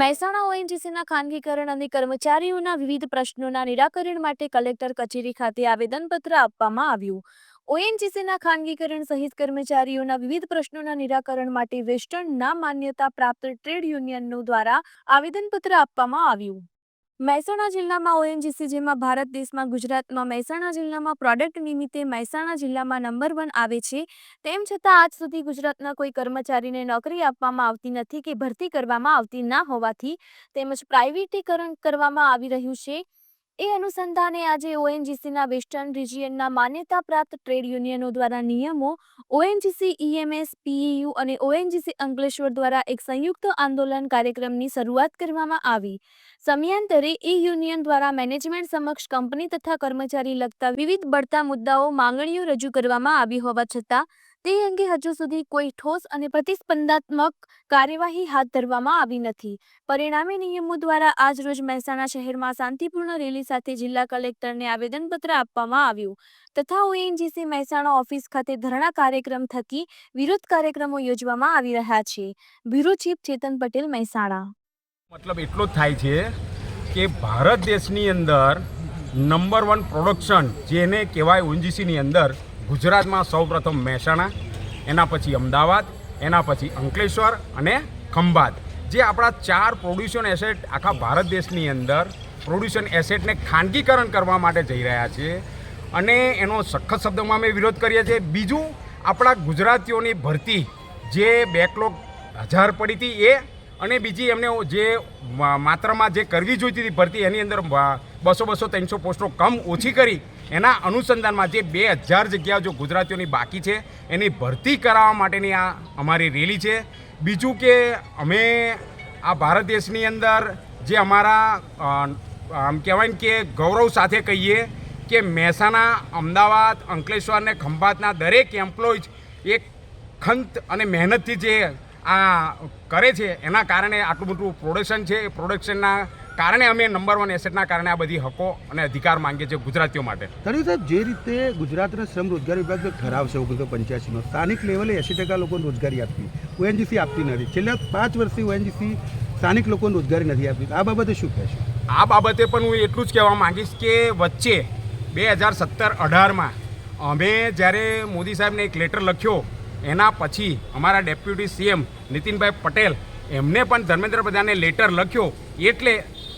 મહેસાણા ઓએનજીસીના ખાનગીકરણ અને કર્મચારીઓના વિવિધ પ્રશ્નોના નિરાકરણ માટે કલેક્ટર કચેરી ખાતે આવેદનપત્ર આપવામાં આવ્યું. ઓએનજીસીના ખાનગીકરણ સહિત કર્મચારીઓના વિવિધ પ્રશ્નોના નિરાકરણ માટે વેસ્ટર્ન ના માન્યતા પ્રાપ્ત ટ્રેડ યુનિયનો દ્વારા આવેદનપત્ર આપવામાં આવ્યું. મહેસાણા જિલ્લામાં ઓએનજીસી જેમાં ભારત દેશમાં ગુજરાતમાં મહેસાણા જિલ્લામાં પ્રોડક્ટ નિમિત્તે મહેસાણા જિલ્લામાં નંબર વન આવે છે. તેમ છતાં આજ સુધી ગુજરાતના કોઈ કર્મચારીને નોકરી આપવામાં આવતી નથી કે ભરતી કરવામાં આવતી ના હોવાથી તેમજ પ્રાઇવેટીકરણ કરવામાં આવી રહ્યું છે. એ અનુસંધાને આજે ઓએનજીસીના વેસ્ટર્ન રિજિયનના માન્યતા પ્રાપ્ત ટ્રેડ યુનિયનો દ્વારા નિયમો, ઓએનજીસી ઈએમએસ પીઈયુ અને ઓએનજીસી અંકલેશ્વર દ્વારા એક સંયુક્ત આંદોલન કાર્યક્રમની શરૂઆત કરવામાં આવી. સમયાંતરે ઈ યુનિયન દ્વારા મેનેજમેન્ટ સમક્ષ કંપની તથા કર્મચારી લગતા વિવિધ બળતા મુદ્દાઓ, માંગણીઓ રજૂ કરવામાં આવી હોવા છતાં તે અંગે હજુ સુધી કોઈ ઠોસ અને પ્રતિસ્પંદાત્મક કાર્યવાહી હાથ ધરવામાં આવી નથી. પરિણામે નિયમો દ્વારા આજરોજ મહેસાણા શહેરમાં શાંતિપૂર્ણ રેલી સાથે જિલ્લા કલેક્ટરને આવેદનપત્ર આપવામાં આવ્યું. તથા ઓએનજીસી મહેસાણા ઓફિસ ખાતે ધરણા કાર્યક્રમ થકી વિરોધ કાર્યક્રમો યોજવામાં આવી રહ્યા છે. Bureau chief Chetan Patel, Mehsana. મતલબ એટલો થાય છે કે ભારત દેશની અંદર નંબર વન પ્રોડક્શન જેને કહેવાય ઓએનજીસીની અંદર ગુજરાતમાં સૌપ્રથમ મહેસાણા, એના પછી અમદાવાદ, એના પછી અંકલેશ્વર અને ખંભાત, જે આપણા ચાર પ્રોડ્યુશન એસેટ આખા ભારત દેશની અંદર પ્રોડ્યુશન એસેટને ખાનગીકરણ કરવા માટે જઈ રહ્યા છે. અને એનો સખત શબ્દોમાં અમે વિરોધ કરીએ છીએ. બીજું, આપણા ગુજરાતીઓની ભરતી જે બેકલોગ હજાર પડી હતી એ અને બીજી એમને જે માત્રામાં જે કરવી જોઈતી હતી ભરતી, એની અંદર બસો બસો ત્રણસો પોસ્ટો કમ ઓછી કરી એના અનુસંધાનમાં જે બે હજાર જગ્યાઓ જો ગુજરાતીઓની બાકી છે, એની ભરતી કરાવવા માટેની આ અમારી રેલી છે. બીજું કે અમે આ ભારત દેશની અંદર જે અમારા આમ કહેવાય કે ગૌરવ સાથે કહીએ કે મહેસાણા, અમદાવાદ, અંકલેશ્વર અને ખંભાતના દરેક એમ્પ્લોઈઝ એક ખંત અને મહેનતથી જે આ કરે છે, એના કારણે આટલું મોટું પ્રોડક્શન છે, એ પ્રોડક્શનના કારણે અમે નંબર વન એસેટના કારણે આ બધી હકો અને અધિકાર માંગીએ છીએ ગુજરાતીઓ માટે. તનવી સાહેબ જે રીતે ગુજરાતના શ્રમ રોજગાર વિભાગ ધરાવશે ઠરાવ છે ઓગણીસો પંચ્યાસીનો સ્થાનિક લેવલે એંસી ટકા લોકોને રોજગારી આપતી ઓએનજીસી આપતી નથી. છેલ્લા પાંચ વર્ષથી ઓએનજીસી સ્થાનિક લોકોને રોજગારી નથી આપતી આ બાબતે શું કહેશો? આ બાબતે પણ હું એટલું જ કહેવા માંગીશ કે વચ્ચે બે હજાર સત્તર અઢારમાં અમે જ્યારે મોદી સાહેબને એક લેટર લખ્યો એના પછી અમારા ડેપ્યુટી સીએમ નીતિનભાઈ પટેલ એમને પણ ધર્મેન્દ્ર પ્રધાને લેટર લખ્યો એટલે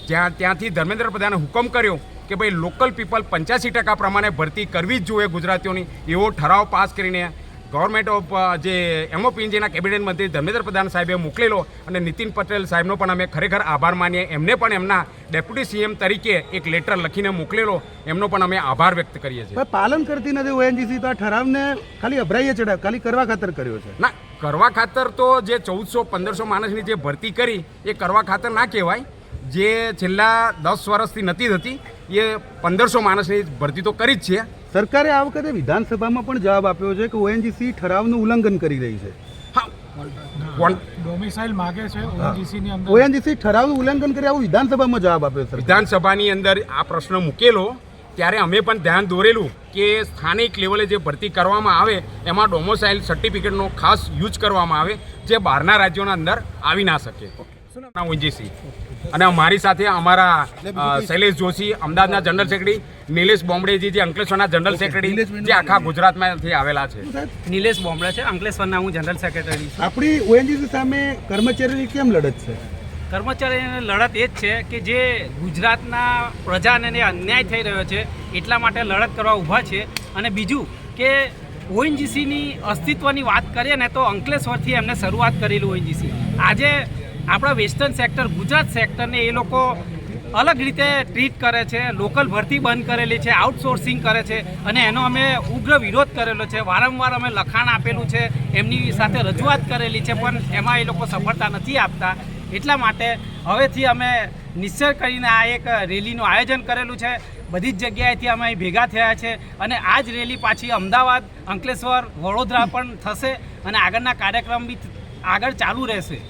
જ્યાં ત્યાંથી ધર્મેન્દ્ર પ્રધાને હુકમ કર્યો કે ભાઈ લોકલ પીપલ પંચ્યાસી ટકા પ્રમાણે ભરતી કરવી જ જોઈએ ગુજરાતીઓની. એવો ઠરાવ પાસ કરીને ગવર્મેન્ટ ઓફ જે એમઓપીએનજીના કેબિનેટ મંત્રી ધર્મેન્દ્ર પ્રધાન સાહેબે મોકલેલો અને નીતિન પટેલ સાહેબનો પણ અમે ખરેખર આભાર માનીએ. એમને પણ એમના ડેપ્યુટી સીએમ તરીકે એક લેટર લખીને મોકલેલો. એમનો પણ અમે આભાર વ્યક્ત કરીએ છીએ. પાલન કરતી નથી ઓએનજીસી તો આ ઠરાવને ખાલી અભરાઈએ ચડાવ ખાલી કરવા ખાતર કર્યો છે. ના કરવા ખાતર તો જે ચૌદસો પંદરસો માણસની જે ભરતી કરી એ કરવા ખાતર ના કહેવાય. જે છેલ્લા દસ વર્ષથી નથી થતી એ પંદરસો માણસની ભરતી તો કરી જ છે. સરકારે આ વખતે વિધાનસભામાં પણ જવાબ આપ્યો છે કે ઓએનજીસી ઠરાવનું ઉલ્લંઘન કરી રહી છે. હા. ડોમિસાઇલ માગે છે અંદર. ઓએનજીસી ઠરાવનું ઉલ્લંઘન કરી આવું વિધાનસભામાં જવાબ આપ્યો સર વિધાનસભાની અંદર આ પ્રશ્ન મૂકેલો ત્યારે અમે પણ ધ્યાન દોરેલું કે સ્થાનિક લેવલે જે ભરતી કરવામાં આવે એમાં ડોમોસાઇલ સર્ટિફિકેટનો ખાસ યુઝ કરવામાં આવે જે બહારના રાજ્યોના અંદર આવી ના શકે. ઓએનજીસી અને મારી સાથે અમારા શૈલેષ જોશી અમદાવાદના જનરલ સેક્રેટરી નિલેશ બોમ્બડેજી જે અંકલેશ્વરના જનરલ સેક્રેટરી જે આખા ગુજરાતમાંથી આવેલા છે. નિલેશ બોમ્બડે છે અંકલેશ્વરના હું જનરલ સેક્રેટરી છું. આપણી ઓએનજીસી સામે કર્મચારીની કેમ લડત છે? કર્મચારીની લડત એ જ છે કે જે ગુજરાતના પ્રજાને ને અન્યાય થઈ રહ્યો છે એટલા માટે લડત કરવા ઊભા છે. અને બીજું કે ઓએનજીસીની અસ્તિત્વની વાત કરીએ ને તો અંકલેશ્વરથી એમને શરૂઆત કરેલી ઓએનજીસી. આજે આપણા વેસ્ટર્ન સેક્ટર, ગુજરાત સેક્ટરને એ લોકો અલગ રીતે ટ્રીટ કરે છે, લોકલ ભરતી બંધ કરેલી છે, આઉટસોર્સિંગ કરે છે અને એનો અમે ઉગ્ર વિરોધ કરેલો છે. વારંવાર અમે લખાણ આપેલું છે, એમની સાથે રજૂઆત કરેલી છે, પણ એમાં એ લોકો સફળતા નથી આપતા. એટલા માટે હવેથી અમે નિશ્ચય કરીને આ એક રેલીનું આયોજન કરેલું છે. બધી જ જગ્યાએથી અમે અહીં ભેગા થયા છે અને આ જ રેલી પાછી અમદાવાદ, અંકલેશ્વર, વડોદરા પણ થશે અને આગળના કાર્યક્રમ બી આગળ ચાલુ રહેશે.